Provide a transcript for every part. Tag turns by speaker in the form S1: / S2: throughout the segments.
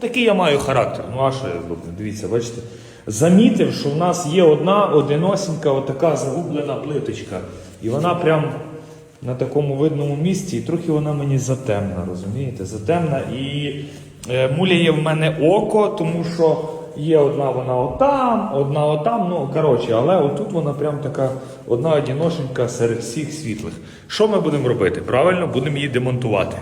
S1: такий я маю характер. Ну а що я зроблю? Дивіться, бачите. Замітив, що в нас є одна одиносінька, отака загублена плиточка. І вона прям на такому видному місці, і трохи вона мені затемна, розумієте? Затемна. І е, муляє в мене око, тому що є одна вона отам, одна отам. Ну, коротше, але отут вона прям така одна одіношенька серед всіх світлих. Що ми будемо робити? Правильно, будемо її демонтувати.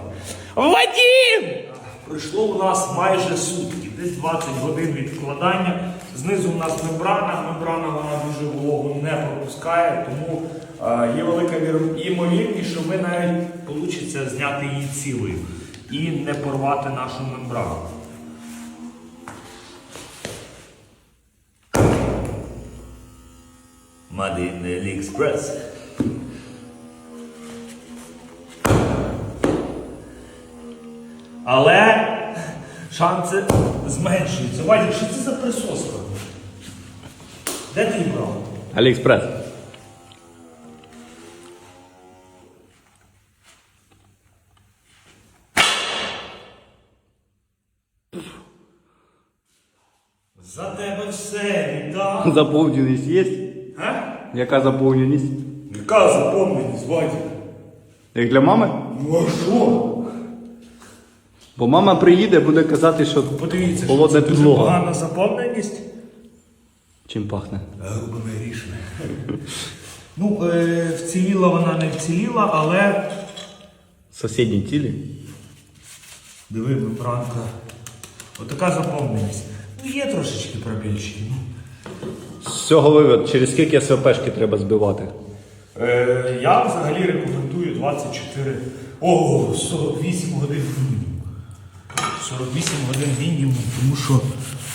S1: Вадім! Пройшло у нас майже сутки, десь 20 годин від вкладання. Знизу у нас мембрана. Мембрана вона дуже вологу не пропускає, тому е, є велика вір- ймовірність, що ми навіть вийде зняти її цілою і не порвати нашу мембрану. Made in. Але шанси зменшуються. Вадик, що це за присоска? Де ти її брав?
S2: Аліекспрес.
S1: За тебе все віддав.
S2: Заповненість є?
S1: А?
S2: Яка заповненість?
S1: Яка заповненість, Вадик?
S2: Як для мами?
S1: Ну а що?
S2: Бо мама приїде, буде казати, що
S1: Подивіться, що
S2: холодна
S1: це дуже
S2: підлога.
S1: погана заповненість.
S2: Чим пахне?
S1: Грубими рішми. Ну, е, вціліла вона не вціліла, але
S2: Сусідній тілі.
S1: Диви, мембранка. Отака заповненість. Ну, є трошечки пробільчики. Ну.
S2: З цього вивод, через скільки СВПшки треба збивати?
S1: Е, я взагалі рекомендую 24. О, 48 годин. 48 годин мінімум, тому що.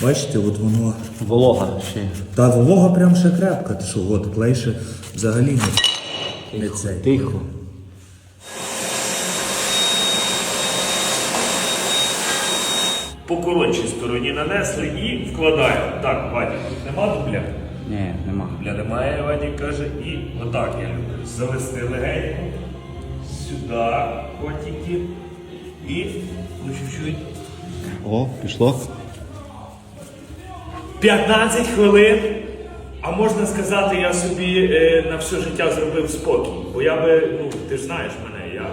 S1: Бачите, от воно.
S2: Волога ще.
S1: Та волога прям ще крепка. Ти що, от клей ще взагалі не, не цей.
S2: Тихо.
S1: По коротшій стороні нанесли і вкладаємо. Так, Вадик, тут нема дубля?
S2: Ні, нема.
S1: Дубля немає, Вадик каже, і отак я люблю. Завести легенько. Сюди котики. І ну, чуть-чуть.
S2: О, пішло.
S1: 15 хвилин. А можна сказати, я собі е, на все життя зробив спокій. Бо я би, ну, ти ж знаєш мене, я,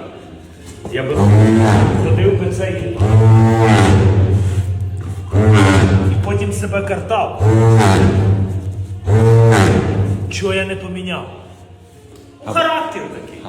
S1: я би ходив би цей. І потім себе картав. Чого я не поміняв? Характер такий.